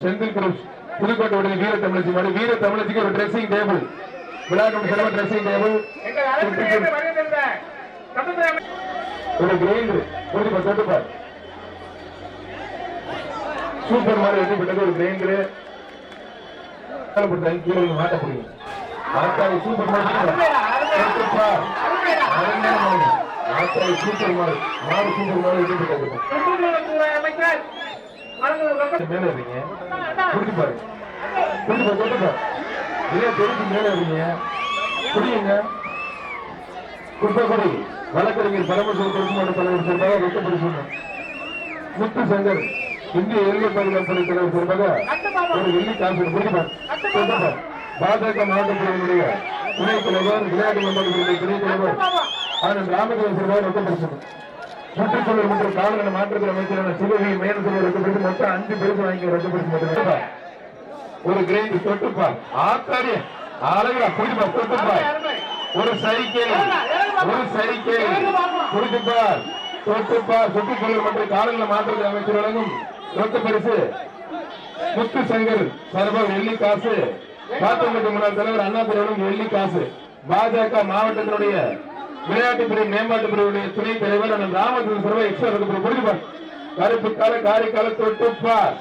Senthil cruise Pudukkottai வீர தமிழச்சி. மாடு வீர தமிழச்சிக்கு ஒரு ட்ரெஸ்ஸிங் டேபிள் விளையாட்டு சிறப்பு ட்ரெஸ்ஸிங் டேபிள் ஒரு கிரைண்டர் புரிஞ்சுப்பா தொட்டுப்பார் சூப்பர் மாதிரி வெற்றி பெற்றது ஒரு கிரைண்டரு கீழே மாட்ட முடியும். ஆத்தாடி சூப்பர் மார்க். ஆத்தாடி சூப்பர் சூப்பர் வெற்றி பெற்றது. மேல இருக்கீங்க புரிஞ்சு பாரு. புரிஞ்சு பாரு தொட்டு இல்லையா தெரிஞ்சு மேல இருக்கீங்க புரியுங்க குப்பைக்குடி வழக்கறிஞர் பரமசிவ பெருமாள் தலைவர் சார்பாக வெட்டப்படி சொன்னார். முத்து சங்கர் இந்திய எல்லை பாதுகாப்பு தலைவர் சார்பாக ஒரு வெள்ளி காசு புரிஞ்சு பாஜக மாவட்ட பிரிவினுடைய துணைத் தலைவர் விளையாட்டு மன்றத்தினுடைய துணைத் தலைவர் ஆனந்த் ராமதேவன் சார்பாக வெட்டப்படி சொன்னார். சுற்றுச்சூழல் மற்றும் காலநிலை மாற்றத்தில் அமைச்சரான சிவகை மேனசபை ரத்தப்படுத்தி மொத்தம் அஞ்சு பேருக்கு வாங்கி ரத்தப்படுத்தி ஒரு கிரேட் தொட்டுப்பா. ஆத்தாடி அழகா குடிப்பா தொட்டுப்பா. ஒரு சைக்கிள் ஒரு சைக்கிள். புரிஞ்சுப்பா தொட்டுப்பா. சுற்றுச்சூழல் மற்றும் காலநிலை மாற்றத்தில் அமைச்சர் வழங்கும் ரொக்க பரிசு. முத்து சங்கர் சர்வம் வெள்ளி காசு. பாத்தொன்பது முன்னாள் தலைவர் அண்ணா தலைவரும் வெள்ளி காசு. பாஜக மாவட்டத்தினுடைய விளையாட்டு பிரிவு மேம்பாட்டு பிரிவுடைய துணைத் தலைவர் அண்ணன் ராமச்சந்திரன் சர்வ எக்ஸ்ட்ரா இருக்கு பாருங்க கருப்பு கால காரைக்கால தொட்டுப்பார்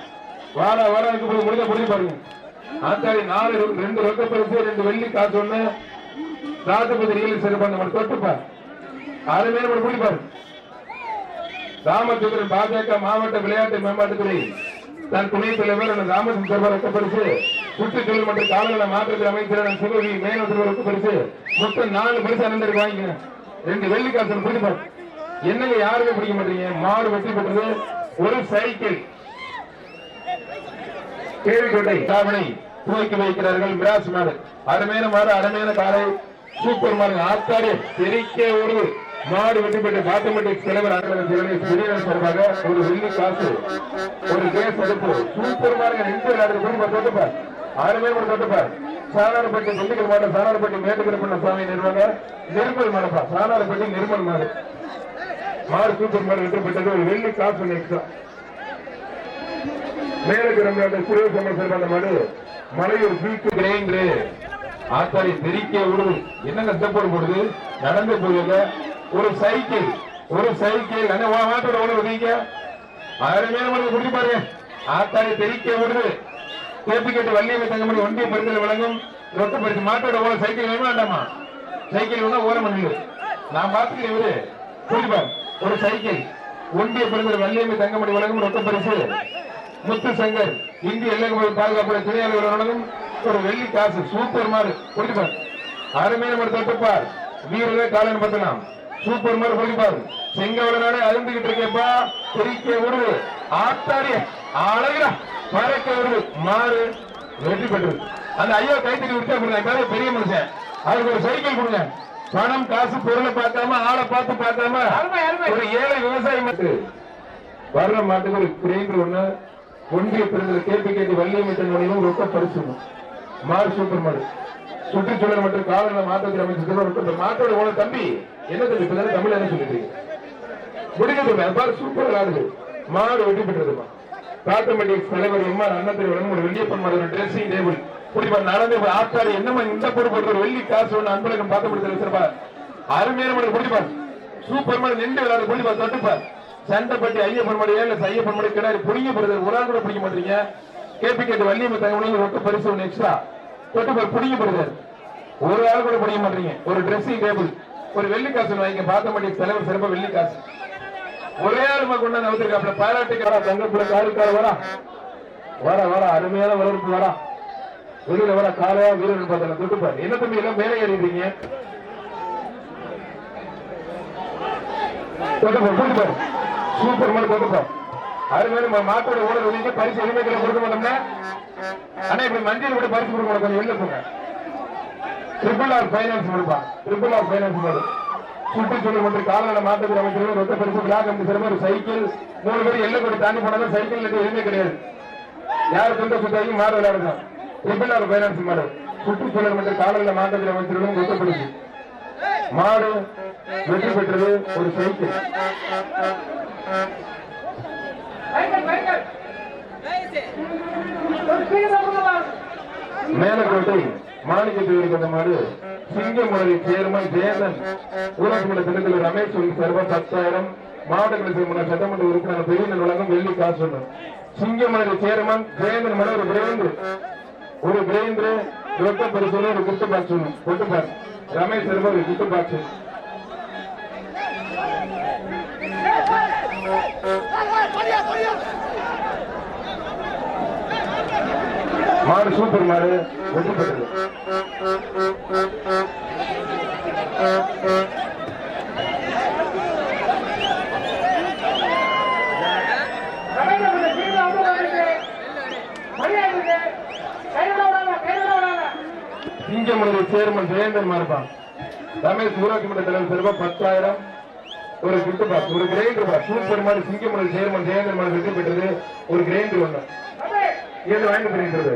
வாடா வார அதுக்கு முடிஞ்ச புரிஞ்சு பாருங்க. ஆத்தாடி நாலு ரெண்டு ரொக்க பரிசு ரெண்டு வெள்ளி காசு ஒண்ணு. ராஜபதி ரியல் சிறப்பான நம்ம தொட்டுப்பார் அருமையான நம்ம புரிஞ்சு பாரு. ராமச்சந்திரன் பாஜக மாவட்ட விளையாட்டு மேம்பாட்டுத்துறை. தன் துணைத் தலைவர் அண்ணன் ராமச்சந்திரன் சர்வ ரொக்க பரிசு சுற்றுச்சூழல் மற்றும் காலநிலை மாற்றத்தில் அமைச்சர் சிவகி மேனத்தில் ரொக்க பரிசு. மொத்தம் நாலு பரிசு அனந்தருக்கு வாங்கிங்க. ரெண்டு வெள்ளி காசு புரிஞ்சு என்னங்க யாருமே பிடிக்க மாட்டீங்க? மாடு வெற்றி பெற்றது ஒரு சைக்கிள். கேள்விக்கோட்டை சாவணை துவக்கி வைக்கிறார்கள் மிராஸ் மாடு. அருமையான மாடு அருமையான காலை. சூப்பர் மாடு ஆத்தாடு தெரிக்க ஒரு மாடு வெற்றி பெற்ற தலைவர் அலுவலர் சார்பாக ஒரு வெள்ளி காசு ஒரு கேஸ் எடுப்பு சூப்பர் மாடுங்க ரெண்டு விளையாடுறது குடும்ப தொட்டுப்பார் அருமையான ஒரு தொட்டுப்பார் சாணாரப்பட்டி திண்டுக்கல் மாவட்டம் சாணாரப்பட்டி மேட்டுக்கிற சுவாமி நிறுவன நிர்மல் மாடுப்பா சாணாரப்பட்டி நிர்மல் மாடு. மாடு சூப்பர் மாடு வெற்றி பெற்றது. ஒரு வெள்ளி காசு நெக்ஸ்டா எக்ஸ்ட்ரா மேலகிரந்த சுரேஷ் சிறப்பான மாடு. மலையூர் பீட்டு கிரேங்கு ஆத்தாரி தெரிக்க விடுது என்ன கஷ்டப்படு போடுது? நடந்து போயிருக்க. ஒரு சைக்கிள் ஒரு சைக்கிள். என்ன வா மாட்டோட உணவு நீங்க அருமையான மருந்து குடிச்சு பாருங்க. ஆத்தாடி தெரிக்க விடுது. தேப்பி கேட்டு வள்ளியமை தங்கமணி ஒன்றிய பரிசல் வழங்கும் ரொட்டு பரிசு. மாட்டோட ஓர சைக்கிள் வேணுமா வேண்டாமா சைக்கிள் வேணா ஓரம் பண்ணுது நான் பார்த்துக்கிறேன் இவரு. புரிஞ்சு ஒரு சைக்கிள். ஒன்றிய பரிசல் வள்ளியமை தங்கமணி வழங்கும் ரொட்டு பரிசு. முத்து சங்கர் இந்திய எல்லை பாதுகாப்பு துணை அலுவலர் வழங்கும் ஒரு வெள்ளி காசு. சூப்பர் மாறு குடிப்பார் அருமையான ஒரு தொட்டுப்பார். வீரர்களே காலன் பத்தலாம் சூப்பர் மாடு குடிப்பார் செங்கவளனாலே அருந்துகிட்டு இருக்கேப்பா. தெரிக்க விடுது ஆத்தாடி அழகா பறக்க விடுது மாடு வெற்றி பெற்றது. அந்த ஐயா கைத்தறி விட்டா கொடுங்க. பேர பெரிய மனுஷன். அதுக்கு ஒரு சைக்கிள் கொடுங்க. பணம் காசு பொருளை பார்க்காம ஆளை பார்த்து பார்க்காம. ஒரு ஏழை விவசாயி மட்டும் வர்ற மாட்டுக்கு ஒரு கிரைண்டர் ஒண்ணு. ஒன்றிய பிரிவில் கேபி கேட்டி வள்ளியமிட்டன் நிலையம் ரொக்க பரிசு மாடு சூப்பர் மாடு. சுற்றுச்சூழல் மற்றும் காலநிலை மாற்றத்தில் அமைச்சர் மாட்டோட உன தம்பி. என்ன தம்பி தமிழ் என்ன சொல்லிட்டு முடிக்கிறது பாரு சூப்பர் ஆகுது மாடு வெட்டி பெற்றதுமா? காட்டமட்டி தலைவர் எம்ஆர் அண்ணன் வழங்கும் ஒரு வெள்ளியப்பன் மாதிரி ஒரு ட்ரெஸ்ஸிங் டேபிள் குடிப்பா நடந்து போய் என்னமா இந்த பொருள் போட்டு ஒரு வெள்ளி காசு ஒண்ணு அன்பழகம் பார்த்து சிறப்பா? அருமையான மாடு குடிப்பா சூப்பர் மாடு நின்று விளையாடு குடிப்பா தொட்டுப்பா சண்டைப்பட்டி ஐயப்பன் மாடு ஏழு ஐயப்பன் மாடு கிடாரி புடிங்க போறது ஒரு ஆள் கூட பிடிக்க மாட்டீங்க. கேபி கேட்டு வள்ளியம்ம தங்க ரொக்க பரிசு ஒன்று எக்ஸ்ட்ரா தொட்டுப்பார் புடிங்க போறது. ஒரு ஆள் கூட பிடிக்க மாட்டீங்க. ஒரு ட்ரெஸ்ஸிங் டேபிள் ஒரு வெள்ளி காசு வாங்கி பாத்தமட்டி தலைவர் சிறப்பா வெள்ளி காசு. ஒரே அருமை கொண்டு நவுத்திருக்காப்ல பாராட்டுக்காரா தங்கப்புல காலுக்கார வரா வர வர அருமையான வரவேற்பு வரா வெளியில வர காலையா வீரன் பார்த்தல தொட்டுப்பாரு என்ன தம்பி எல்லாம் மேலே ஏறிடுறீங்க? தொட்டுப்பாரு சூப்பர் மாதிரி தொட்டுப்பாரு அருமையான மா- மாட்டோட ஓட வெளியே பரிசு எதுவுமே கொடுக்க மாட்டோம்னா ஆனா இப்படி மஞ்சள் கூட பரிசு கொடுக்க மாட்டோம் வெளில போங்க. ட்ரிபிள் ஆர் பைனான்ஸ் கொடுப்பா ட்ரிபிள் ஆர் பைனான்ஸ் மாடு சுற்றுச்சூழல் மற்றும் காலநல மாற்றத்தில் அமைச்சர்கள் ரொக்க பரிசு விழா கம்பி சிறப்பு ஒரு சைக்கிள். மூணு பேர் எல்லை கொடி தாண்டி போனாலும் சைக்கிள் எதுவுமே கிடையாது. யார் சொந்த சுத்தாக்கி மாடு விளையாடுங்க ட்ரிபிள் ஆர் பைனான்ஸ் மாடு சுற்றுச்சூழல் மற்றும் காலநிலை மாற்றத்தில் அமைச்சர்களும் ரொக்க பரிசு. மாடு வெற்றி பெற்றது ஒரு சைக்கிள். சைக்கிள் மேலக்கோட்டை மாணிக்கத்தை இருக்கிற மாடு சிங்கமுறை சேர்மன் ஜெயந்தன் ஊராட்சி மன்ற தினத்தில் ரமேஷ் சர்வ பத்தாயிரம் மாவட்ட கழக முன்னாள் சட்டமன்ற உறுப்பினர் பெரிய வழங்கும் வெள்ளி காசு சிங்கமலை சேர்மன் ஜெயந்தன் மன ஒரு கிரேந்து ஒரு கிரேந்து ரொக்க பரிசோடு ஒரு குத்து பாக்ஸ் கொட்டு பாக்ஸ் ரமேஷ் சர்வ ஒரு குத்து பாக்ஸ் மாடு சூப்பர் மாடு. வெற்றி பெற்றது சிங்கமலை சேர்மன் ஜெயந்தன் மாறுபான் ரமேஷ் ஊராட்சி மன்ற தலைவர் செல்வா பத்தாயிரம். ஒரு கிஃப்ட் பாக்ஸ் ஒரு கிரைண்டர் பாக்ஸ் சூப்பர் மாடு சிங்கமலை சேர்மன் ஜெயந்தன் மாடு வெற்றி பெற்றது. ஒரு கிரைண்டர் ஒண்ணு. ஏழு வாங்கிட்டு போயிருக்கிறது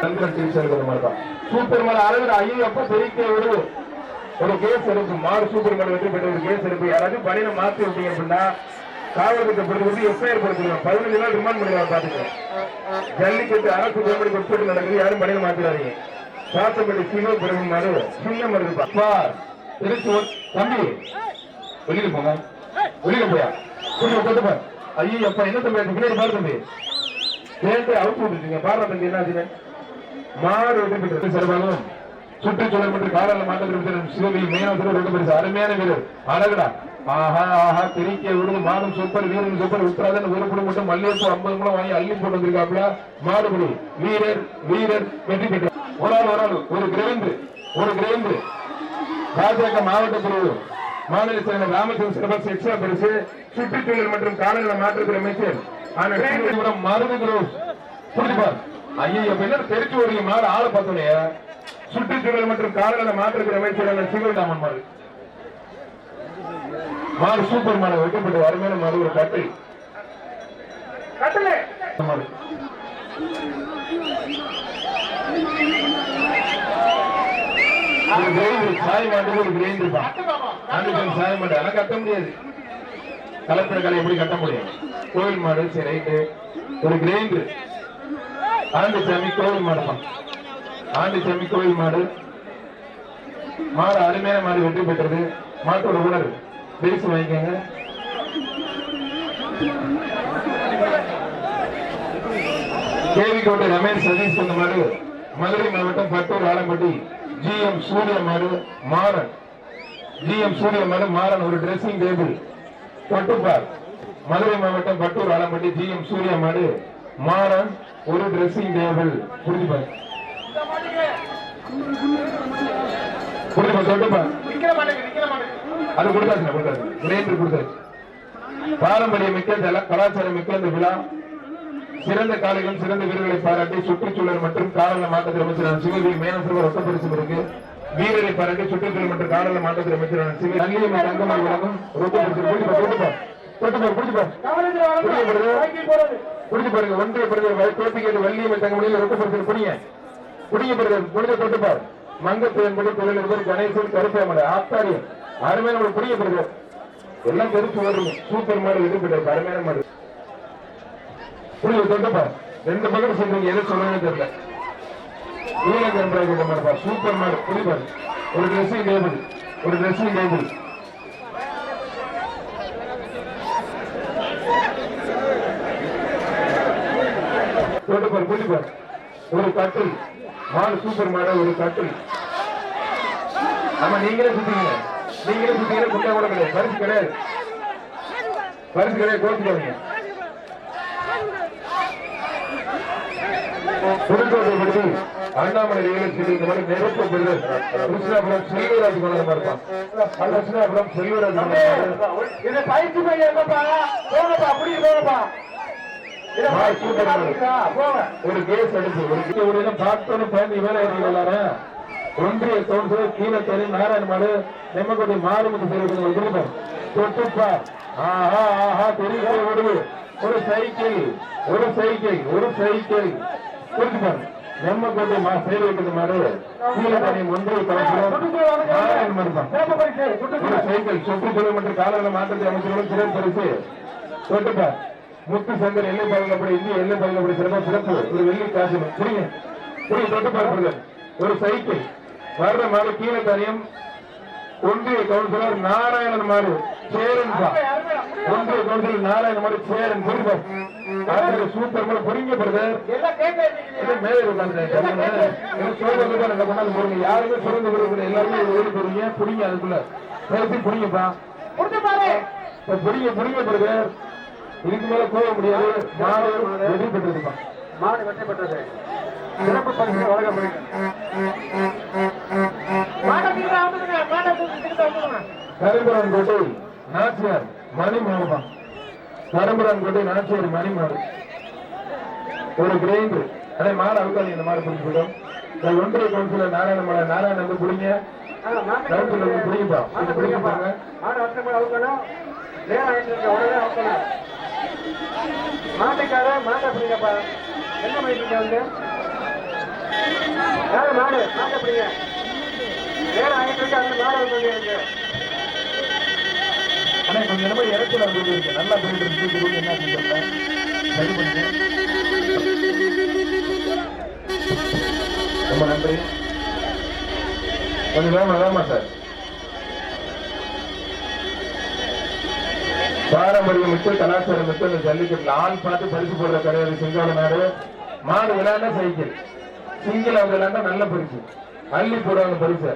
சந்திரன் டீச்சர் இருக்கிற மாதிரி தான். சூப்பர் மாடு அளவில் ஐயப்ப அப்ப தெரிவிக்க ஒரு ஒரு கேஸ் எடுப்பு மாடு சூப்பர் மாடு வெற்றி பெற்ற ஒரு கேஸ் எடுப்பு யாராவது பணியில மாத்தி விட்டீங்க அப்படின்னா காவல்கிட்ட பொறுத்து எஃப்ஐஆர் கொடுத்துருவோம் பதினஞ்சு நாள் ரிமாண்ட் பண்ணிடுவாங்க பாத்துக்கலாம் ஜல்லிக்கட்டு அரசு கவர்மெண்ட் உட்பட்டு நடக்குது. யாரும் பணியில மாத்திடாதீங்க சாத்தப்பட்டி சிவ பிறகு மாடு சின்ன மருந்து அப்பா திருச்சூர் தம்பி வெளியில போங்க. வெளியில போயா? கொஞ்சம் கொண்டு ஐயோ அப்பா என்ன தம்பி பின்னாடி பாரு தம்பி. கேட்டு அவுட் விட்டுருக்கீங்க பாரு தம்பி என்ன ஆச்சுன்னு? பெற்றது சிறப்பாகவும் சுற்றுச்சூழல் மற்றும் காலால மாற்றத்திற்கு சிவவி மேனாசிரியர் அருமையான வீரர். அழகுடா. ஆஹா ஆஹா தெரிக்க விடுது மாடும் சூப்பர் வீரன் சூப்பர் உத்தராதன் ஒரு குடம் மட்டும் மல்லிகைப்பூ ஐம்பது குடம் வாங்கி அள்ளி போட்டு வந்திருக்காப்ல மாடுபடி வீரர் வீரர் வெற்றி பெற்றார் ஒரு ஆள் ஒரு ஆள். ஒரு கிரேந்து ஒரு கிரேந்து. பாஜக மாவட்ட பிரிவு மாநில செயலர் ராமச்சந்திரன் சிறப்பு எக்ஸ்ட்ரா பரிசு. சுற்றுச்சூழல் மற்றும் காலநிலை மாற்றத்துறை அமைச்சர். மருந்து குரூப் புரிஞ்சுப்பார் ஐயோ என்ன தெரிஞ்சு ஒரு மாறு ஆளை பார்த்தோன்னே சுற்றுச்சூழல் மற்றும் காலநிலை மாற்றத்துறை அமைச்சர் சிவராமன் மாறு மாறு சூப்பர் மாடு வைக்கப்பட்ட அருமையான மாடு ஒரு கட்டை கிரைண்டர் சாய் மாட்டுக்கு ஒரு தான். ஆண்டுக்கு சாய மாடு அதெல்லாம் கட்ட முடியாது. கலப்பட கலை எப்படி கட்ட முடியும்? கோவில் மாடு சரி ரைட்டு ஒரு கிரைண்டர். ஆண்டு சாமி கோவில் மாடுப்பா. ஆண்டு சாமி கோவில் மாடு. மாடு அருமையான மாடு வெற்றி பெற்றது. மாட்டோட உணர் பேசி வாங்கிக்கோங்க. கேவிக்கோட்டை ரமேஷ் சதீஷ் சொன்ன மாடு மதுரை மாவட்டம் பட்டூர் ஆலம்பட்டி. ஜி எம் சூரிய மாடு மாறன். ஜி எம் சூரிய மாடு மாறன் ஒரு ட்ரெஸ்ஸிங் டேபிள் தொட்டுப்பார் மதுரை மாவட்டம் பட்டூர் ஆலம்பட்டி. ஜி எம் சூரிய மாடு மாறன் ஒரு ட்ரெஸ்ஸிங் டேபிள் புரிஞ்சுப்பார் புரிஞ்சுப்பா அது கொடுத்தாச்சு கொடுத்தாச்சு. கொடுத்தாச்சு. பாரம்பரிய மிக்க தல கலாச்சாரம் மிக்க இந்த விழா. சிறந்த காலைகளும் சிறந்த வீரர்களை பாராட்டி சுற்றுச்சூழல் மற்றும் காலநிலை மாற்றத்தில் அமைச்சரான சிவகி மேனசர்வர் ரத்த பரிசு இருக்கு. வீரரை பாராட்டி சுற்றுச்சூழல் மற்றும் காலநிலை மாற்றத்தில் அமைச்சரான சிவ நல்லியம்மை ரங்கமாய் வழங்கும் ரொக்க பரிசு புடிச்சு பாருங்க ஒன்றிய பிரதமர் கோப்பிக்கேட்டு வள்ளியம்மை தங்கமணியில் ரொக்க பரிசு புடிங்க புடிங்க பிரதமர் புடிஞ்ச தொட்டுப்பார் மங்கப்பெயன்படி தொழிலதிபர் கணேசன் கருப்பேமலை ஆத்தாரியம் அருமையான ஒரு புடிங்க பிரதமர் எல்லாம் தெரிச்சு வரும் சூப்பர் மாடு வெற்றி பெற்றது அருமையான மாடு. புரியுது தொட்டப்பா ரெண்டு பக்கம் சொல்றீங்க எதை சொல்லணும்னு தெரியல. மாடுப்பா சூப்பர் மாடு புரியுது ஒரு ட்ரெஸ்ஸிங் டேபிள் ஒரு ட்ரெஸ்ஸிங் டேபிள் சூப்பர் ஒரு கட்டில் மாடு சூப்பர் மாடு ஒரு கட்டில் ஆமா நீங்களே சுத்தீங்க நீங்களே சுத்தீங்க குண்டா கூட கிடையாது. பரிசு கிடையாது. பரிசு கிடையாது கோச்சுக்காதீங்க. புதுக்கோட்டை அண்ணாமலை இந்த மாதிரி நெருப்பு கிருஷ்ணாபுரம் செல்வராஜ் இருப்பான். கிருஷ்ணாபுரம் செல்வராஜ் இது பயிற்சி பையன் என்னப்பா அப்படி ஒரு கேஸ் எடுத்து ஒரு ஒரு வேலை ஒன்றிய கவுன்சிலர் நாராயணமாடு நெம்மக்கோட்டை குடும்பம் தொட்டுப்பா. ஆஹா ஆஹா பெரிய ஓடுது. ஒரு சைக்கிள் ஒரு சைக்கிள் ஒரு சைக்கிள். புரிஞ்சுப்பாரு நெம்மக்கோட்டை மா மாடு. கீழத்தறி ஒன்றிய கவுன்சிலர் ஒரு சைக்கிள் சுற்றுச்சூழல் மற்றும் காலநிலை மாற்றத்தை அமைச்சர்களும் சிறப்பு பரிசு. தொட்டுப்பார் முத்து சங்கர் எல்லை பாதுகாப்பு இந்திய எல்லை பாதுகாப்பு சிறப்பு சிறப்பு. ஒரு வெள்ளி காசு புரியுங்க புரியுங்க தொட்டு பார்ப்பது ஒரு சைக்கிள் வர்ற மாதிரி கீழே தனியம் ஒன்றிய கவுன்சிலர் நாராயணன் மாறு சேரன். ஒன்றிய கவுன்சிலர் நாராயணன் மாறு சேரன். ஆசிரியர் சூப்பர் மேல புரியுங்க பிரதர். யாருமே சுரந்து விடுறது எல்லாருமே ஓடி போறீங்க புடிங்க அதுக்குள்ள? பேசி புடிங்கப்பா. கொடுத்து பாரு. இப்ப புடிங்க புடிங்க பிரதர் இதுக்கு மேல போக முடியாது. மாடு வெற்றி பெற்றிருப்பா மாடு வெற்றி பெற்றது. சிறப்பு பரிசு வழங்கப்படுகிறது கோட்டை நாச்சியார் மணி மாடுப்பா கரும்புரான் கோட்டை நாச்சியார் மணி மாடு ஒரு கிரைண்டர் அதே மாடு அவுக்காது இந்த மாடு பிடிச்சி போயிடும் இந்த ஒன்றிய கவுன்சிலர் நாராயண மலை நாராயணன் வந்து பிடிங்க கவுன்சிலர் வந்து பிடிங்கப்பா இது பிடிங்க. பாருங்க மாடு வருஷம் அவுக்கணும் நேரம் ஆயிட்டு இருக்க உடனே அவுக்கணும் மாட்டுக்காக மாட்டை பிடிங்கப்பா. என்ன மாட்டீங்க வந்து? யாரு மாடு? மாட்டை பிடிங்க. வேலை ஆகிட்டு இருக்கு அந்த மாடு வந்து இருக்கு ஆனா கொஞ்சம் என்னமோ இறச்சல் வந்து இருக்கு. நல்லா போயிட்டு இருக்கு என்ன சரி பண்ணுங்க ரொம்ப நன்றி. கொஞ்சம் சார். பாரம்பரியம் மிக்க கலாச்சாரம் மிக்க இந்த ஜல்லிக்கட்டுல ஆள் பார்த்து பரிசு போடுற கிடையாது சிங்கால நாடு மாடு விளையாண்டா சைக்கிள். சிங்கிள் அவங்க விளையாண்டா நல்ல பரிசு. அள்ளி போடுவாங்க பரிசை.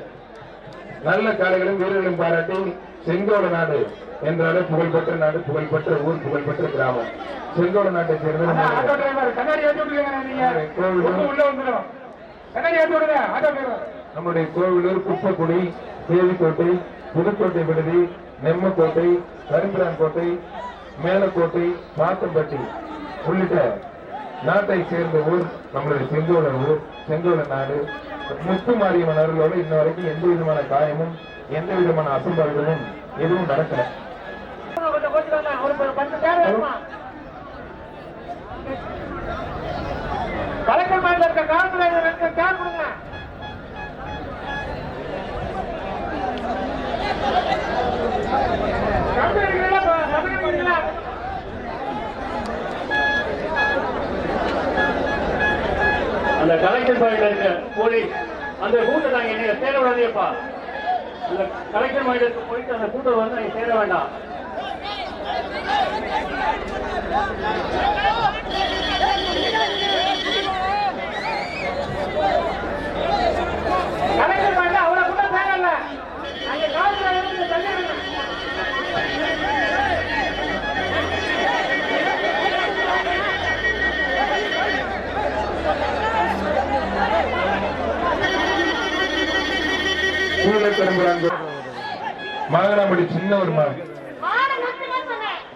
நல்ல காளைகளும் வீரர்களும் பாராட்டி செங்கோட நாடு என்றாலே புகழ்பெற்ற நாடு புகழ்பெற்ற ஊர் புகழ்பெற்ற கிராமம். செங்கோட நாட்டை சேர்ந்த நம்முடைய கோவிலூர் குப்பக்குடி தேவிக்கோட்டை புதுக்கோட்டை விடுதி நெம்மக்கோட்டை கரும்பிரான் கோட்டை மேலக்கோட்டை பாத்தம்பட்டி உள்ளிட்ட நாட்டை சேர்ந்த ஊர் நம்மளுடைய செங்கோட ஊர் செங்கோட நாடு. முத்து மாரியம்மன் அருளோடு இன்ன வரைக்கும் எந்த விதமான காயமும் எந்த விதமான அசம்பாவிதமும் எதுவும் நடக்கல. கலெக்டர் இருக்க காலத்துல ரெண்டு கேர் கொடுங்க கம்பி அடிக்கிறீங்களா? ப- கம்பி அடிக்கிறீங்களா? அந்த கலெக்டர் பாயிண்ட் இருக்க போலீஸ் அந்த கூட்டம் நாங்க என்ன சேர விடாதேப்பா அந்த கலெக்டர் பாயிண்ட் போயிட்டு அந்த கூட்டம் வந்து நீங்க சேர வேண்டாம். கலெக்டர் சூழக்கரும்புறாங்க மாங்கனாம்படி சின்ன ஒரு மாடு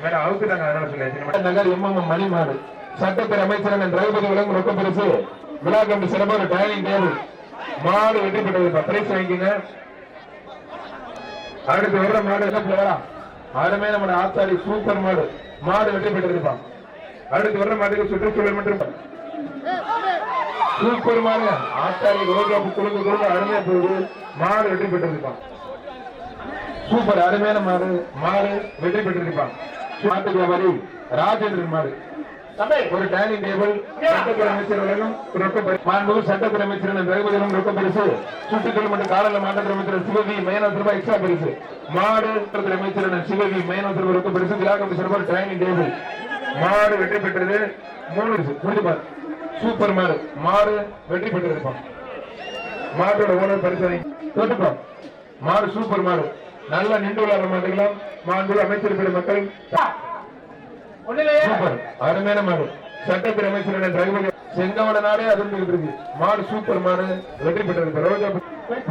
மேடம் அவுக்குதாங்க அதனால நகர் எம்எம் மணி மாடு சட்டத்துறை திரௌபதி விலங்கு ரொக்க விழா கம்பி சிறப்பு ஒரு டைனிங் டேபிள் மாடு வெற்றி பெற்றது பிரைஸ் வாங்கிக்கங்க. அடுத்து வர்ற மாடு என்ன பிள்ளையா நம்ம ஆத்தாடி சூப்பர் மாடு. மாடு வெற்றி பெற்றிருப்பான் அடுத்து வர்ற மாட்டுக்கு சுற்றுச்சூழல் மட்டும் சூப்பர் மாடு ஆத்தாடி ரோஜா குழுக்கு குழுக்கு அருமையா போகுது. மாடு வெற்றி பெற்றிருப்பான். சூப்பர் அருமையான மாடு. மாடு வெற்றி பெற்றிருப்பான். மாட்டு வியாபாரி ராஜேந்திரன் மாடு. ஒரு டைனிங் டேபிள் சட்டத்துறை அமைச்சர் வழங்கும் ரொக்க பரிசு மாண்புமிகு சட்டத்துறை அமைச்சர் ரகுபதியும் ரொக்க பரிசு சுற்றுச்சூழல் மற்றும் காலநிலை மாற்றத்துறை அமைச்சர் சிவகி மேனாத் ரூபாய் எக்ஸ்ட்ரா பரிசு. மாடு சட்டத்துறை அமைச்சர் சிவகி மேனாத் ரூபாய் ரொக்க பரிசு விழாக்கம் சிறப்பாக டைனிங் டேபிள் மாடு வெற்றி பெற்றது. மூணு பரிசு. புரிஞ்சு பாரு. சூப்பர் மாடு மாடு வெற்றி பெற்றிருப்பான் மாட்டோட ஓனர் பரிசோதனை தொட்டுப்போம் மாடு சூப்பர் மாடு நல்லா நின்று விளையாட மாட்டீங்களா மாண்பு அமைச்சர் பெருமக்கள் ஒண்ணுலையே. சூப்பர். அருமையான மாடு சட்டத்துறை அமைச்சர் டிரைவர் செங்கவட நாடே அதிர்ந்துகிட்டு இருக்கு மாடு சூப்பர் மாடு வெற்றி பெற்றிருக்கு ரோஜா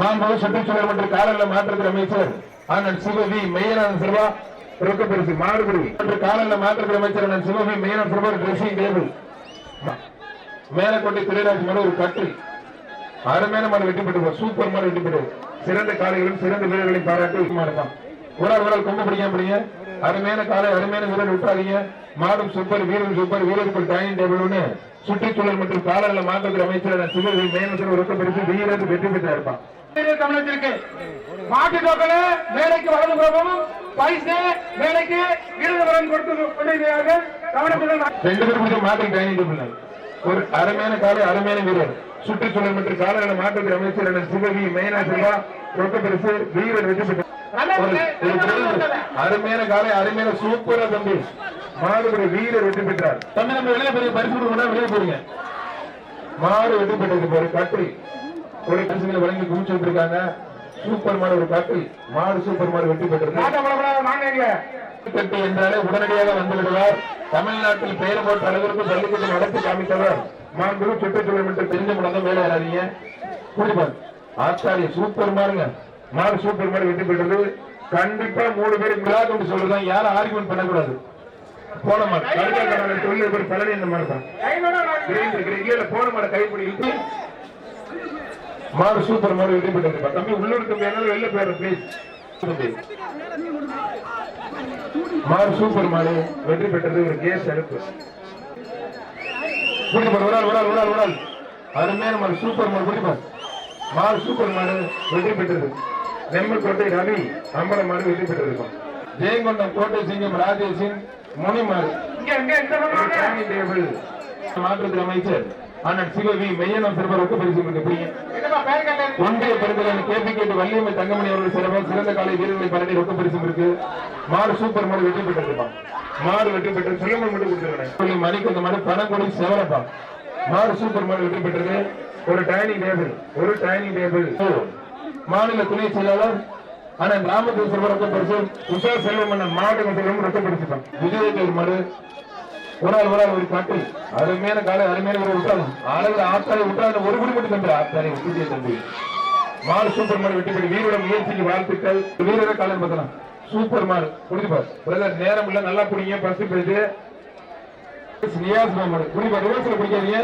மாண்பு சுற்றுச்சூழல் மற்றும் காலநிலை மாற்றத்துறை அமைச்சர் அண்ணன் சிவவி மெய்யனான் சிறுவா. ரொக்க பரிசு மற்றும் காலநிலை மாற்றத்துறை அமைச்சர் அண்ணன் சிவவி மெய்யனான் சிறுவா. Dressing table. மேலக்கோட்டை துறைராஜ் மேல ஒரு கற்று அருமையான மாதிரி வெற்றி பெற்று சூப்பர் மாதிரி வெற்றி பெற்று சிறந்த காளைகளும் சிறந்த வீரர்களையும் பாராட்டி மாடுதான் உடல் ஆள் கொம்ப பிடிக்காம பிடிங்க. அருமையான காலை அருமையான வீரர் விட்டாதீங்க மாடும் சூப்பர் வீரர் சூப்பர் வீரர்கள் டைனிங் டேபிள்னு சுற்றுச்சூழல் மற்றும் காலநிலை மாற்றத்தில் அமைச்சர் சிவகை மேனத்தில் ரொக்க பரிசு வீரர் வெற்றி பெற்றா இருப்பான் தமிழகத்திற்கு மாட்டு தோக்கல வேலைக்கு வலது புறமும் பைசே வேலைக்கு இடதுபுறம் கொடுத்து கொண்டிருக்கிறார்கள். ரெண்டு பேரும் பிடிச்ச டைனிங் டேபிள் ஒரு அருமையான காலை அருமையான வீரர். சுற்றுச்சூழல் மற்றும் காலநல மாற்றத்தை அமைச்சர் என சிவகி மைனா செல்வா ரொக்க பரிசு வீரர் வெற்றி பெற்றார் அருமையான காலை அருமையான சூப்பரா தம்பி. மாடுபடி வீரர் வெற்றி பெற்றார். தம்பி நம்ம வெளியே பெரிய பரிசு கொடுக்கணும் வெளியே போறீங்க மாடு வெற்றி பெற்றது பாரு கட்டில் ஒரு பரிசுகளை வழங்கி குமிச்சு விட்டுருக்காங்க சூப்பர் மாடு ஒரு கட்டில் மாடு சூப்பர் மாடு வெற்றி பெற்றது. பெட்டி என்றாலே உடனடியாக வந்துவிடுவார் தமிழ்நாட்டில் பெயர் போட்ட அளவிற்கு ஜல்லிக்கட்டு நடத்தி காமித்தவர் மாண்பு சுற்றுச்சூழல் என்று தெரிஞ்ச முடங்க மேலே வராதீங்க குடிப்பார் ஆச்சாரிய சூப்பர் மாருங்க மாறு சூப்பர் மாடு வெட்டி போயிட்டு கண்டிப்பா மூணு பேர் விழா கொண்டு சொல்றதான் யாரும் ஆர்குமெண்ட் பண்ணக்கூடாது. போன மாடு. கருக்காக்கான தொழில் பேர் பழனி இந்த மாதிரி தான் இல்ல போன மாட கைப்பிடி மாறு சூப்பர் மாடு வெற்றி போயிட்டு தம்பி உள்ளூர் தம்பி வெளில பேர் பிளீஸ் மாடு சூப்பர் மாடு வெற்றி பெற்றது ஒரு கேஸ் அடுப்பு குடிப்பார் ஒரு ஆள் ஒரு ஆள் அருமையான மாடு சூப்பர் மாடு குடிப்பார் மாடு சூப்பர் மாடு வெற்றி பெற்றது. நெம்மக்கோட்டை ரவி அம்பல மாடு வெற்றி பெற்றிருக்கும் ஜெயங்கொண்டம் கோட்டை சிங்கம் ராஜேஷின் முனி மாடு. டைனிங் டேபிள் மாற்றுத்துறை அமைச்சர். அண்ணன் சிவவி மெய்யனம் சிறுவருக்கு பரிசு கொடுக்க ஒன்றிய பெருந்தலைவர் கேபி கேட்டு வள்ளியம்மை தங்கமணி அவர்கள் சிறப்பாக சிறந்த காலை வீரர்களை ரொக்க பரிசு இருக்கு மாடு சூப்பர் மாடு வெற்றி பெற்றிருப்பான் மாடு வெற்றி பெற்றது சொல்லுங்க மட்டும் கொடுத்துருக்கேன் மணிக்கு அந்த மாடு பணக்கொடி செவரப்பா மாடு சூப்பர் மாடு வெற்றி பெற்றது ஒரு டைனிங் டேபிள் ஒரு டைனிங் டேபிள். மாநில துணை செயலாளர் அண்ணன் ராமதேவ் சிறுவரக்க பரிசு உஷா செல்வம் மாவட்ட கட்சிகளும் ரொக்க பரிசுப்பான் விஜயதேவர் மாடு ஒரு ஆள் ஒரு காட்டு. அருமையான காலை அருமையான ஒரு விட்டாலும் அழகு ஆத்தாரை விட்டாலும் ஒரு குடி மட்டும் தம்பி ஆத்தாரை விட்டுட்டே தம்பி மாடு சூப்பர் மாடு வெட்டி போய் வீரோட முயற்சிக்கு வாழ்த்துக்கள். வீரரை காலம் பார்த்தலாம் சூப்பர் மாடு. குடிப்பார் பிரதர் நேரம் இல்ல நல்லா குடிங்க பரிசு போயிட்டு நியாஸ் மாடு. குடிப்பார் ரிவர்ஸ்ல குடிக்காதீங்க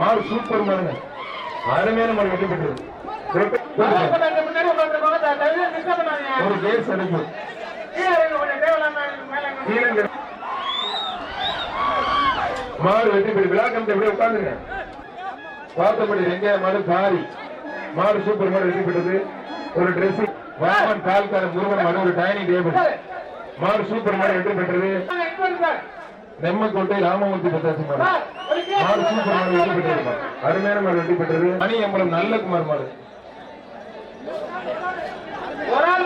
மாடு சூப்பர் மாடுங்க. அருமையான மாடு வெட்டி பெற்றது ஒரு கேஸ் அடைக்கும். மாடு வெட்டி போய் விழா கமிட்டி அப்படியே உட்காந்துங்க பார்த்தபடி மாடு காரி மாடு சூப்பர் மாடு வெட்டி பெற்றது ஒரு டிரெஸ் வாமன் பால்கார முருகன் மாடு ஒரு டைனிங் டேபிள் மாடு சூப்பர் மாடு வெற்றி பெற்றது. நெம்மக்கோட்டை ராமமூர்த்தி பத்தாசி மாடு. மாடு சூப்பர் மாடு வெற்றி பெற்றது அருமையான மாடு வெற்றி பெற்றது மணி அம்பலம் நல்ல குமார் மாடு.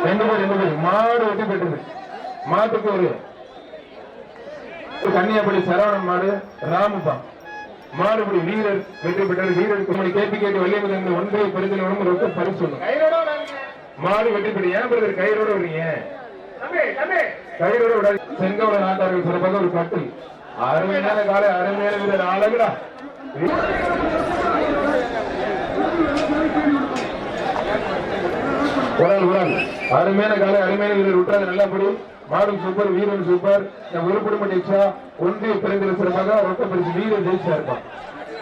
ரெண்டு பேர் ரெண்டு பேர். மாடு வெற்றி பெற்றது மாட்டுக்கு ஒரு கன்னியாபடி சரவணன் மாடு ராமுப்பா மாடுபடி வீரர் வெற்றி பெற்றார் வீரர் குமரி கேபி கேட்டு வள்ளியமதி ஒன்றை பரிந்துரை ரொக்க பரிசு. மாடு வெற்றி பெற்று ஏன் பிரதர் கயிறோட வரீங்க கயிறோட விடாது செங்கோட நாட்டார்கள் சிறப்பாக ஒரு கட்டில். அருமையான காலை அருமையான வீரர். அழகுடா. உடல் உடல். அருமையான காலை அருமையான வீரர். விட்டாது நல்லபடி மாடும் சூப்பர் வீரன் சூப்பர் என் உருப்படி ஜெயிச்சா ஒன்றிய பிறந்த சிறப்பாக ரொக்க பரிசு வீரர் ஜெயிச்சா இருப்பான்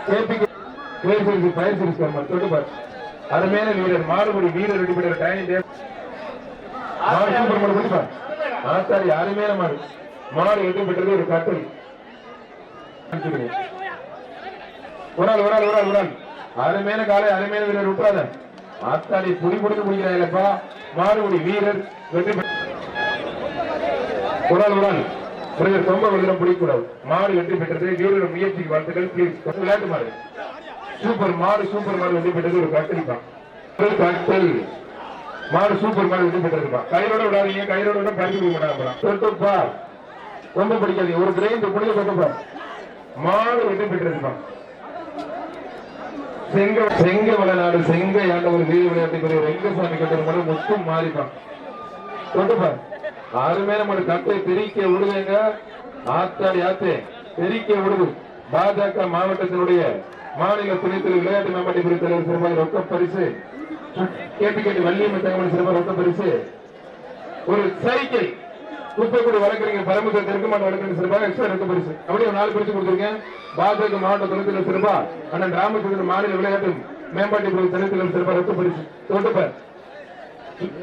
கேபி பேர் சிரிச்சு பயிர் சிரிச்சு தொட்டுப்பார். அருமையான வீரர் மாடுபடி வீரர் ரெடி பண்ணுற டைனிங் டேபிள் மாடு சூப்பர் மாடு குடிப்பார் ஆத்தாரி அருமையான மாடு. மாடு வெற்றி பெற்றது ஒரு கட்டல் ஒரு ஆள் ஒரு ஆள் ஒரு ஆள் ஒரு ஆள். அருமையான காலை அருமையான வீரர் விட்டுறாத ஆத்தாடி புடி புடிச்சு முடிக்கிறாங்களப்பா மாறுபடி வீரர் வெற்றி பெற்ற ஒரு ஆள் விழுதம் பிடிக்கூடாது. மாடு வெற்றி பெற்றது. வீரர் முயற்சிக்கு வாழ்த்துக்கள். ப்ளீஸ் விளையாட்டு மாடு. சூப்பர் மாடு சூப்பர் மாடு வெற்றி பெற்றது. ஒரு கட்டளிப்பான் ஒரு கட்டல். மாடு சூப்பர் மாடு வெற்றி பெற்றிருப்பான் கையோட விடாதீங்க. கையோட விட பறிக்க போக மாட்டாங்க தொட்டுப்பா. ரொம்ப பிடிக்காதீங்க. ஒரு கிரைண்ட் புனித தொட்டுப்பா. மாடு வெற்றி பெற்றிருப்பான் செங்க செங்க வளநாடு செங்க ஆண்டவர் வீர விளையாட்டு பெரிய ரெங்கசாமி கட்டர் மடம் முத்தும் மாறிப்பான் தொட்டுப்பார் அருமையான நம்ம கட்டை பிரிக்க விடுதுங்க ஆத்தாடி ஆத்தே பிரிக்க விடுது. பாஜக மாவட்டத்தினுடைய மாநில துணைத்தலைவர் விளையாட்டு மேம்பாட்டு பிரிவு தலைவர் சிறப்பாக ரொக்க பரிசு. கேட்டு கேட்டு வள்ளியம்மன் தங்கமணி சிறப்பாக ரொக்க பரிசு. ஒரு சைக்கிள். குப்பைக்குடி வழக்கறிஞர் பரமேஸ்வரர் தெற்குமாட்ட வழக்கறிஞர் சிறப்பாக எக்ஸ்ட்ரா ரெண்டு பரிசு. அப்படியே ஒரு நாலு பரிசு கொடுத்துருக்கேன். பாஜக மாவட்ட துணைத்தலைவர் சிறுபா அண்ணன் ராமச்சந்திரன் மாநில விளையாட்டு மேம்பாட்டு பிரிவு தலைவர் சிறுபா ரொக்க பரிசு. தோட்டப்பர்.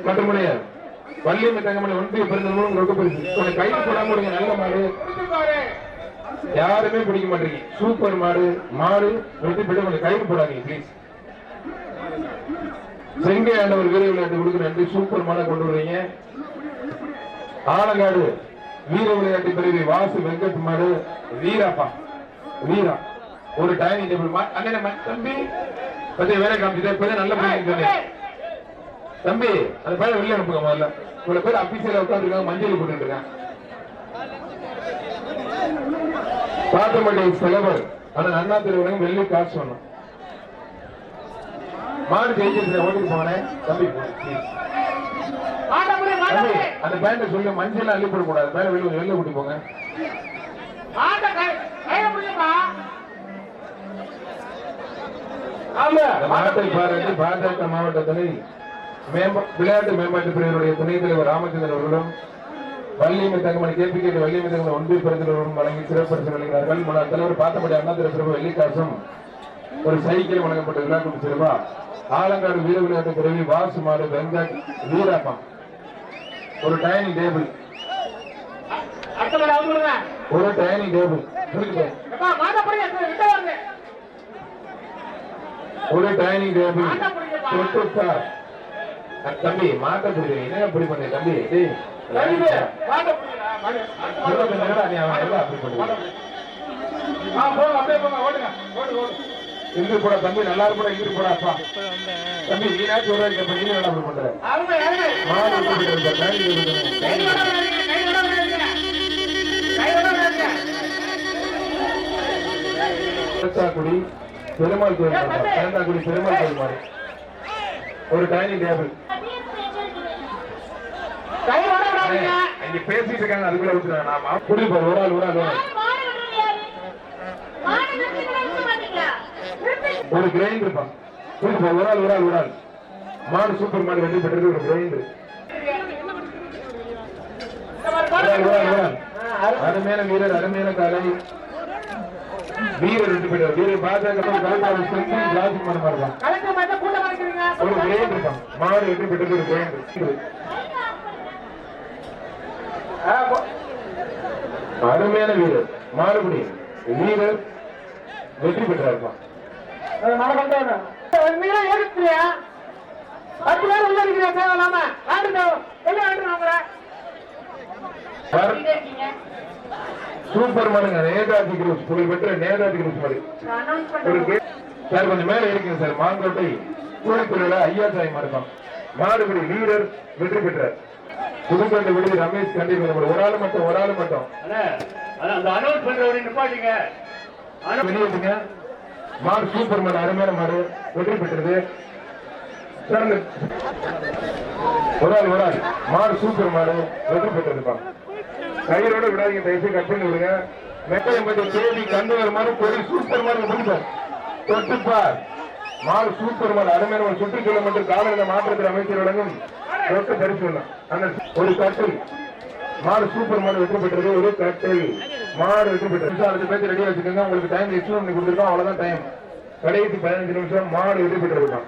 மட்டுமுடைய வள்ளியம்மை தங்கமணி ஒன்றிய பிறந்த உங்களுக்கு ரொக்க பரிசு கைது போடாம நல்ல மாடு. யாருமே பிடிக்க மாட்டீங்க. சூப்பர் மாடு மாடு வெற்றி பெற்று கொஞ்சம் கைது போடாதீங்க பிளீஸ் செங்கை ஆண்டவர் வீர விளையாட்டு கொடுக்க நன்றி. சூப்பர் மாடை கொண்டு வர்றீங்க. ஆலங்காடு வீர விளையாட்டு பிரிவு வாசு வெங்கட் மாடு வீராப்பா. வீரா. ஒரு டைனிங் டேபிள் அண்ணன் தம்பி பத்தி வேலை காமிச்சு இப்பதான் நல்ல பண்ணி தம்பி அந்த பையன் வெளியே அனுப்புங்க முதல்ல. இவ்வளவு பேர் அபிஷியல உட்காந்துருக்காங்க மஞ்சள் போட்டுட்டு இருக்காங்க. பாத்தமட்டை செலவர் ஆனா அண்ணா திருவனங்க வெள்ளி காசு சொன்னோம் மாடு ஜெயிச்சிருந்த ஓட்டுக்கு போனேன் தம்பி அந்த பேண்ட சொல்லி மஞ்சள் அள்ளி போட கூடாது மேல வெளியே வெளில கூட்டி போங்க. ஆமா. மாட்டை பாராட்டி பாஜக மாவட்ட மேம்ப விளையாட்டு மேம்பாட்டு பிரிவினுடைய துணைத் தலைவர் ராமச்சந்திரன் அவர்களும் வள்ளியமை தங்கமணி கேபி வள்ளியமை தங்கமணி ஒன்றிய பெருந்தலைவரும் வழங்கி சிறப்பரிசு வழங்கினார்கள். முன்னாள் தலைவர் பாத்தபடி அண்ணா திரு பிரபு வெள்ளிக்காசும் ஒரு சைக்கிள் வழங்கப்பட்ட விழா கூட்டு சிறப்பா. ஆலங்காடு வீர விளையாட்டு பிரிவு வாசு மாடு வெங்கட் வீராப்பா. ஒரு டைனிங் டேபிள். ஒரு டைனிங் டேபிள். ஒரு டைனிங் டேபிள். தம்பி மாட்ட புரியுது என்ன இப்படி பண்ணி தம்பி? அப்படி இங்கிட்டு போடா தம்பி நல்லா இருப்பா இங்கிட்டு போடா அப்பா. தம்பி நீ நாச்சு ஒரு கேட்ப, நீ அப்படி பண்ற? அருமை அருமை. மாடு எப்படி இருக்க டைனிங் டேபிள் கை விட விடாதீங்க கை விட விடாதீங்க கை விட விடாதீங்க தேத்தாக்குடி பெருமாள் கோயில் மாடு. தேத்தாக்குடி பெருமாள் கோயில் மாடு. ஒரு டைனிங் டேபிள் இங்க பேசிட்டு இருக்காங்க அதுக்குள்ள விட்டுறாங்க நாம புடி பாரு ஒரு ஆள் ஒரு ஆள் ஒரு பா புடி பாரு ஒரு ஆள் ஒரு ஆள் ஒரு ஆள் மாடு சூப்பர் மாடு வெற்றி பெற்றது ஒரு ஆள் அருமையான வீரர் அருமையான காலை வீரர் வெற்றி பெற்றார் வீரர் பாஜக மாதிரி தான் கலெக்டர் மாதிரி கூட்டம் வரைக்கிறீங்க ஒரு கிரைண்டர் தான் மாடு வெற்றி பெற்றது ஒரு கிரைண்டர் அருமையான வீரர் மாடுபடி. வீரர் வெற்றி நீங்க ஏறிச்சியா பத்து பேர் உள்ள இருக்கிறீங்க தேவையில்லாம வெளியே அவங்கள சூப்பர் மாடுங்க நேதாஜி குரூஸ் புகழ் பெற்ற நேதாஜி குரூஸ் மாதிரி ஒரு சார் கொஞ்சம் மேல இருக்குங்க சார். மாங்கோட்டை. கூலித்துறையில ஐயாசாமி மாடுதான் மாடுபடி வீரர் வெற்றி பெற்றார் புதுக்கோட்டை விடுதி ரமேஷ் கண்டிப்பாக ஒரு ஆள் மட்டும் ஒரு ஆள் மட்டும். வெளியேற்றுங்க மாடு சூப்பர் மாடு அருமையான மாடு. வெற்றி பெற்றது. ஒரு ஆள் ஒரு ஆள். மாடு சூப்பர் மாடு வெற்றி பெற்றதுப்பா. கயிறோட விடாதீங்க தயவுசெய்து கட் பண்ணி விடுங்க. மெட்டையம் பற்றி தேடி கண்டுவர் மாடு கொடி சூப்பர் மாடு முடிப்பார் தொட்டுப்பார். மால் சூப்பர் மாடு அருமையான சுற்றுச்சூழல் மற்றும் காலநிலை மாற்றத்தில் அமைச்சர் வழங்கும் தொட்டு பரிசு அந்த ஒரு கட்டில். மாடு சூப்பர் மாடு வெற்றி பெற்றது. ஒரு கட்டில். மாடு வெற்றி பெற்றது. அடுத்த பேச்சு ரெடியா வச்சுக்கோங்க. உங்களுக்கு டைம் எக்ஸ்ட்ரா பண்ணி கொடுத்துருக்கோம். அவ்வளவுதான் டைம் கடைசி பதினஞ்சு நிமிஷம் மாடு வெற்றி பெற்றிருக்கான்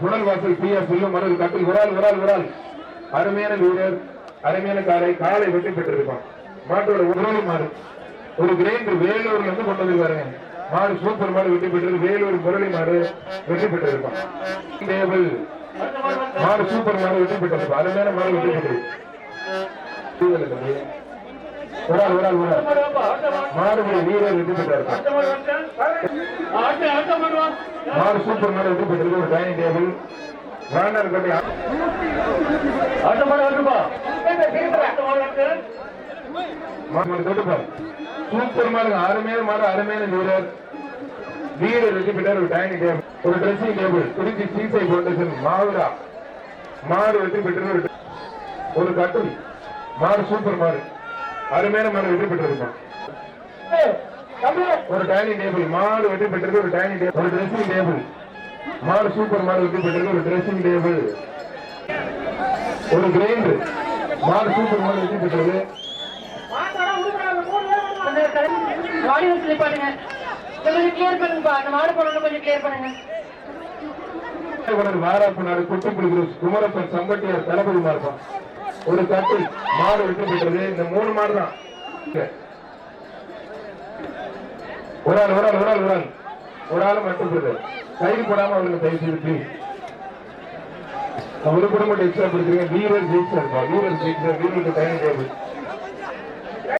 புனல் வாசல் பி எஸ் சொல்லும் மறு கட்டில். விரால் விரால் விரால் அருமையான வீரர் அருமையான காலை. காலை வெற்றி பெற்றிருப்பான். மாட்டோட உருளி மாறு ஒரு கிரைண்டர் வேலூர்ல இருந்து கொண்டு வந்து பாருங்க மாடு சூப்பர் மாடு வெற்றி பெற்றது வேலூர் முரளி மாடு வெற்றி பெற்றிருப்பான் டேபிள். மாடு சூப்பர் மாடு வெற்றி பெற்றிருப்பான் அருமையான மாடு வெற்றி பெற்றது ஒரு ஆள் ஒரு ஆள் ஒரு ஆள். மாடுபடி வீரர் வெற்றி பெற்றிருப்பான் மாடு சூப்பர் மாடு வெற்றி பெற்றிருக்கு. ஒரு டைனிங் டேபிள். வாண்டர் கட்டி அடுத்த மாடு மாடு சூப்பர் மாடு அருமையான மாடு அருமையான வீரர் வீடு இருக்கு பின்னர் ஒரு டைனிங் டேபிள் ஒரு ட்ரெஸ்ஸிங் டேபிள் திருச்சி சீசை பவுண்டேஷன் மாவுரா மாடு வெற்றி பெற்றது ஒரு ஒரு கட்டில் மாடு சூப்பர் மாடு அருமையான மாடு வெற்றி பெற்றிருக்கோம் ஒரு டைனிங் டேபிள் மாடு வெற்றி பெற்றது ஒரு டைனிங் டேபிள் ஒரு ட்ரெஸ்ஸிங் டேபிள் மாடு சூப்பர் மாடு வெற்றி பெற்றது ஒரு ட்ரெஸ்ஸிங் டேபிள் ஒரு கிரைண்டர் மாடு சூப்பர் மாடு வெற்றி பெற்றது கொஞ்சம் கிளியர் பண்ணுங்கப்பா அந்த மாடு போடணும் கொஞ்சம் கிளியர் பண்ணுங்க. குமரப்பன் சம்பட்டியார் தளபதி ஒரு கட்டில் மாடு வெற்றி பெற்றது இந்த மூணு மாடு தான். ஒரு ஆள் ஒரு ஆள் ஒரு ஆள் ஒரு ஆள். ஒரு ஆள் மட்டும் கைது போடாம அவங்களுக்கு தயவு செய்து please. ஒரு குடும்பத்தை எக்ஸ்ட்ரா கொடுத்துருங்க வீரர் ஜெயிச்சார் வீரர் ஜெயிச்சார். வீரருக்கு டைம் டேபிள்